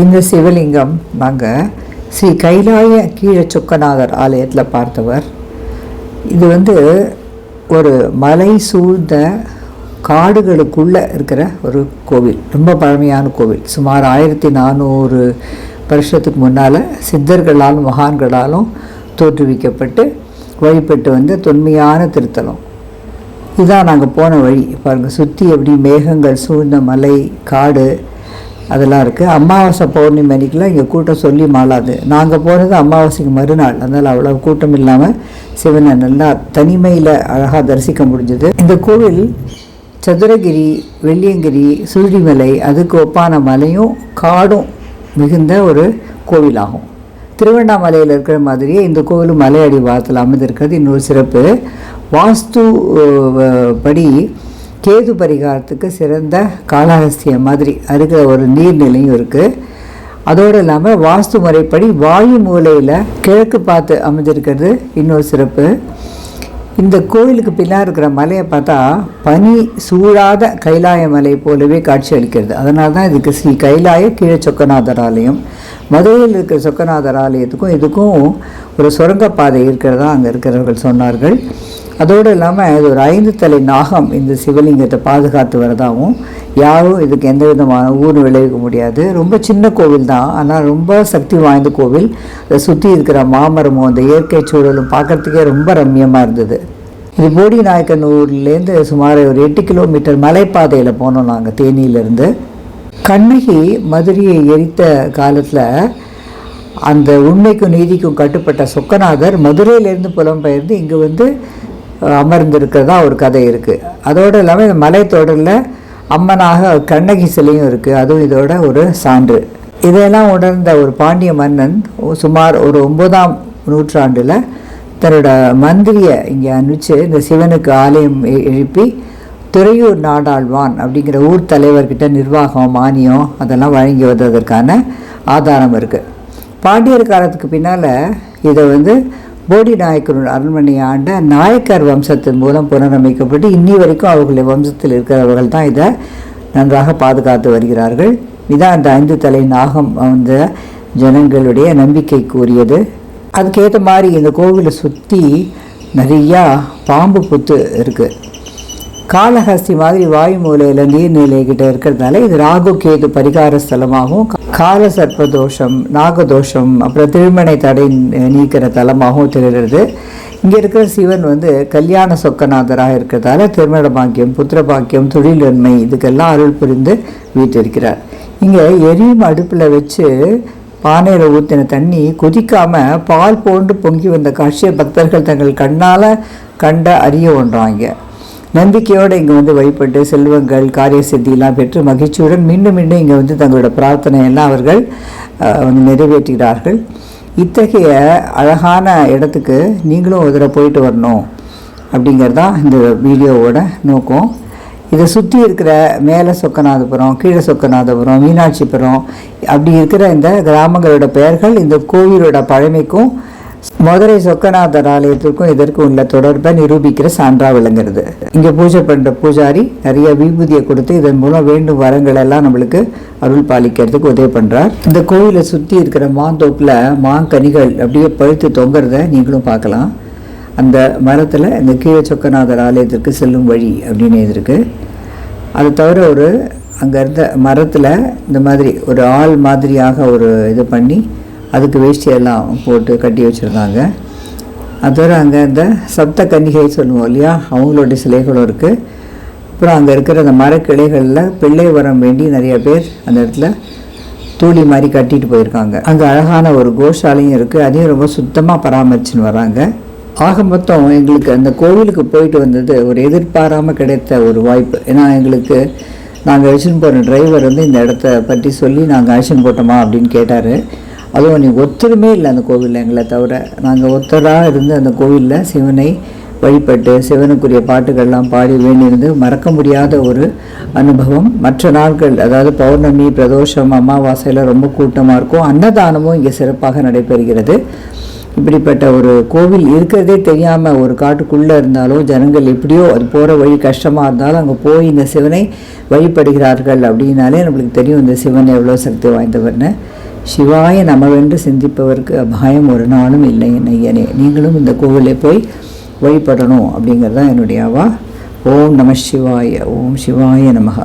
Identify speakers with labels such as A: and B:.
A: இந்த சிவலிங்கம் நாங்கள் ஸ்ரீ கைலாய கீழ சொக்கநாதர் ஆலயத்தில் பார்த்தவர். இது வந்து ஒரு மலை சூழ்ந்த காடுகளுக்குள்ளே இருக்கிற ஒரு கோவில். ரொம்ப பழமையான கோவில். சுமார் ஆயிரத்தி நானூறு வருஷத்துக்கு முன்னால் சித்தர்களாலும் மகான்களாலும் தோற்றுவிக்கப்பட்டு வழிபட்டு வந்த தொன்மையான திருத்தலம். இதான் நாங்கள் போன வழி. பாருங்கள் சுற்றி எப்படி மேகங்கள் சூழ்ந்த மலை காடு அதெல்லாம் இருக்குது அமாவாசை பௌர்ணமி அன்றைக்கெலாம் இங்கே கூட்டம் சொல்லி மாளாது. நாங்கள் போனது அமாவாசைக்கு மறுநாள். அதனால் அவ்வளோ கூட்டம் இல்லாமல் சிவனை நல்லா தனிமையில் அழகாக தரிசிக்க முடிஞ்சது. இந்த கோவில் சதுரகிரி வெள்ளியங்கிரி சுருடிமலை அதுக்கு ஒப்பான மலையும் காடும் மிகுந்த ஒரு கோவிலாகும். திருவண்ணாமலையில் இருக்கிற மாதிரியே இந்த கோவிலும் மலையடி வாரத்தில் அமைந்திருக்கிறது. இன்னொரு சிறப்பு. வாஸ்து படி கேது பரிகாரத்துக்கு சிறந்த காளஹஸ்திய மாதிரி அருகிற ஒரு நீர்நிலையும் இருக்குது அதோடு இல்லாமல் வாஸ்து முறைப்படி வாயு மூலையில் கிழக்கு பார்த்து அமைஞ்சிருக்கிறது இன்னொரு சிறப்பு. இந்த கோவிலுக்கு பின்னால் இருக்கிற மலையை பார்த்தா பனி சூழாத கைலாய மலை போலவே காட்சி அளிக்கிறது. அதனால தான் இதுக்கு ஸ்ரீ கைலாய கீழே சொக்கநாதர் ஆலயம் மதுரையில் இருக்கிற சொக்கநாதர் ஆலயத்துக்கும் இதுக்கும் ஒரு சுரங்கப்பாதை இருக்கிறதா அங்கே இருக்கிறவர்கள் சொன்னார்கள். அதோடு இல்லாமல் இது ஒரு ஐந்து தலை நாகம் இந்த சிவலிங்கத்தை பாதுகாத்து வரதாகவும் யாரும் இதுக்கு எந்த விதமான ஊர் விளைவிக்க முடியாது. ரொம்ப சின்ன கோவில் தான். ஆனால் ரொம்ப சக்தி வாய்ந்த கோவில். அதை சுற்றி இருக்கிற மாமரமும் அந்த இயற்கை சூழலும் பார்க்கறதுக்கே ரொம்ப ரம்மியமாக இருந்தது. இது போடி நாயக்கனூர்லேருந்து சுமார் ஒரு எட்டு கிலோமீட்டர் மலைப்பாதையில் போனோம் நாங்கள் தேனியிலேருந்து. கண்ணகி மதுரையை எரித்த காலத்தில் அந்த உண்மைக்கும் நீதிக்கும் கட்டுப்பட்ட சொக்கநாதர் மதுரையிலேருந்து புலம்பெயர்ந்து இங்கே வந்து அமர்ந்திருக்கிறதா ஒரு கதை இருக்குது அதோடு இல்லாமல் இந்த மலைத்தொடரில் அம்மனாக கண்ணகி சிலையும் இருக்குது அதுவும் இதோட ஒரு சான்று. இதையெல்லாம் உணர்ந்த ஒரு பாண்டிய மன்னன் சுமார் ஒரு ஒன்பதாம் நூற்றாண்டில் தன்னோட மந்திரியை இங்கே அனுப்பிச்சு இந்த சிவனுக்கு ஆலயம் எழுப்பி துறையூர் நாடாழ்வான் அப்படிங்கிற ஊர் தலைவர்கிட்ட நிர்வாகம் மானியம் அதெல்லாம் வழங்கி வந்ததற்கான ஆதாரம் இருக்குது பாண்டியர் காலத்துக்கு பின்னால் இதை வந்து போடி நாயக்கரோட அரண்மனை ஆண்ட நாயக்கர் வம்சத்தின் மூலம் புனரமைக்கப்பட்டு இன்னி வரைக்கும் அவர்களுடைய வம்சத்தில் இருக்கிறவர்கள் தான் இதை நன்றாக பாதுகாத்து வருகிறார்கள். இதான் அந்த ஐந்து தலை நாகம் அந்த ஜனங்களுடைய நம்பிக்கைக்குரியது. அதுக்கேற்ற மாதிரி இந்த கோவிலை சுற்றி நிறையா பாம்பு புத்து இருக்குது காளஹஸ்தி மாதிரி வாயு மூலையில் நீர்நிலை கிட்ட இருக்கிறதுனால இது ராகு கேது பரிகார ஸ்தலமாகவும் கால சர்ப்பதோஷம் நாகதோஷம் அப்புறம் திருமணை தடை நீக்கிற தலமாகவும் தெரிகிறது. இங்கே இருக்கிற சிவன் வந்து கல்யாண சொக்கநாதராக இருக்கிறதால திருமண பாக்கியம் புத்திர பாக்கியம் தொழிலன்மை இதுக்கெல்லாம் அருள் புரிந்து வீட்டிருக்கிறார் இங்கே எரியும் அடுப்பில் வச்சு பானையில் ஊற்றின தண்ணி கொதிக்காமல் பால் போன்று பொங்கி வந்த காட்சியை பக்தர்கள் தங்கள் கண்ணால் கண்ட அறிய ஒன்றாங்க. நம்பிக்கையோடு இங்கே வந்து வழிபட்டு செல்வங்கள் காரிய சித்தியெல்லாம் பெற்று மகிழ்ச்சியுடன் மீண்டும் மீண்டும் இங்கே வந்து தங்களோட பிரார்த்தனையெல்லாம் அவர்கள் வந்து நிறைவேற்றுகிறார்கள். இத்தகைய அழகான இடத்துக்கு நீங்களும் ஒரு தடவை போயிட்டு வரணும் அப்படிங்கிறதான் இந்த வீடியோவோட நோக்கம். இதை சுற்றி இருக்கிற மேலே சொக்கநாதபுரம் கீழே சொக்கநாதபுரம் மீனாட்சிபுரம் அப்படி இருக்கிற இந்த கிராமங்களோட பெயர்கள் இந்த கோவிலோட பழமைக்கும் மதுரை சொக்கநாதர் ஆலயத்திற்கும் இதற்கும் உள்ள தொடர்பை நிரூபிக்கிற சான்றா விளங்குறது. இங்கே பூஜை பண்ணுற பூஜாரி நிறைய விபூதியை கொடுத்து இதன் மூலம் வேண்டும் வரங்கள் எல்லாம் நம்மளுக்கு அருள் பாலிக்கிறதுக்கு உதவி பண்ணுறார் இந்த கோயிலை சுற்றி இருக்கிற மாந்தோப்பில் மாங்கனிகள் அப்படியே பழுத்து தொங்குறத நீங்களும் பார்க்கலாம். அந்த மரத்தில் இந்த கீழே சொக்கநாதர் ஆலயத்திற்கு செல்லும் வழி அப்படின்னு இருக்கு அது தவிர ஒரு அங்கே இருந்த மரத்தில் இந்த மாதிரி ஒரு ஆள் மாதிரியாக ஒரு இது பண்ணி அதுக்கு வேஷ்டியெல்லாம் போட்டு கட்டி வச்சுருந்தாங்க. அதோட அங்கே இந்த சப்த கன்னிகை சொல்லுவோம் இல்லையா? அவங்களுடைய சிலைகளும் இருக்குது அப்புறம் அங்கே இருக்கிற அந்த மரக்கிளைகளில் பிள்ளை வரம் வேண்டி நிறைய பேர் அந்த இடத்துல தூளி மாதிரி கட்டிட்டு போயிருக்காங்க. அங்கே அழகான ஒரு கோஷாலையும் இருக்குது அதையும் ரொம்ப சுத்தமாக பராமரிச்சுன்னு வராங்க. ஆக மொத்தம் எங்களுக்கு அந்த கோவிலுக்கு போயிட்டு வந்தது ஒரு எதிர்பாராமல் கிடைத்த ஒரு வாய்ப்பு. ஏன்னா எங்களுக்கு நாங்கள் அழைச்சின்னு போகிற டிரைவர் வந்து இந்த இடத்த பற்றி சொல்லி நாங்கள் அழைச்சின்னு போட்டோமா அப்படின்னு கேட்டார். அதுவும் நீ ஒத்தருமே இல்லை அந்த கோவிலில் எங்களை தவிர. நாங்கள் ஒத்தராக இருந்து அந்த கோவிலில் சிவனை வழிபட்டு சிவனுக்குரிய பாட்டுகள்லாம் பாடி வேண்டியிருந்து மறக்க முடியாத ஒரு அனுபவம். மற்ற நாட்கள் அதாவது பௌர்ணமி பிரதோஷம் அமாவாசையில் ரொம்ப கூட்டமாக இருக்கும். அன்னதானமும் இங்கே சிறப்பாக நடைபெறுகிறது. இப்படிப்பட்ட ஒரு கோவில் இருக்கிறதே தெரியாமல் ஒரு காட்டுக்குள்ளே இருந்தாலும் ஜனங்கள் எப்படியோ அது போகிற வழி கஷ்டமாக இருந்தாலும் அங்கே போய் இந்த சிவனை வழிபடுகிறார்கள் அப்படின்னாலே நம்மளுக்கு தெரியும் இந்த சிவன் எவ்வளோ சக்தி வாய்ந்தவர்னு. சிவாய நமவென்று சிந்திப்பவருக்கு அபாயம் ஒரு நாளும் இல்லை என் ஐயனே நீங்களும் இந்த கோவிலை போய் வழிபடணும் அப்படிங்கிறது தான் என்னுடைய அவா ஓம் நம சிவாய ஓம் சிவாய நமகா.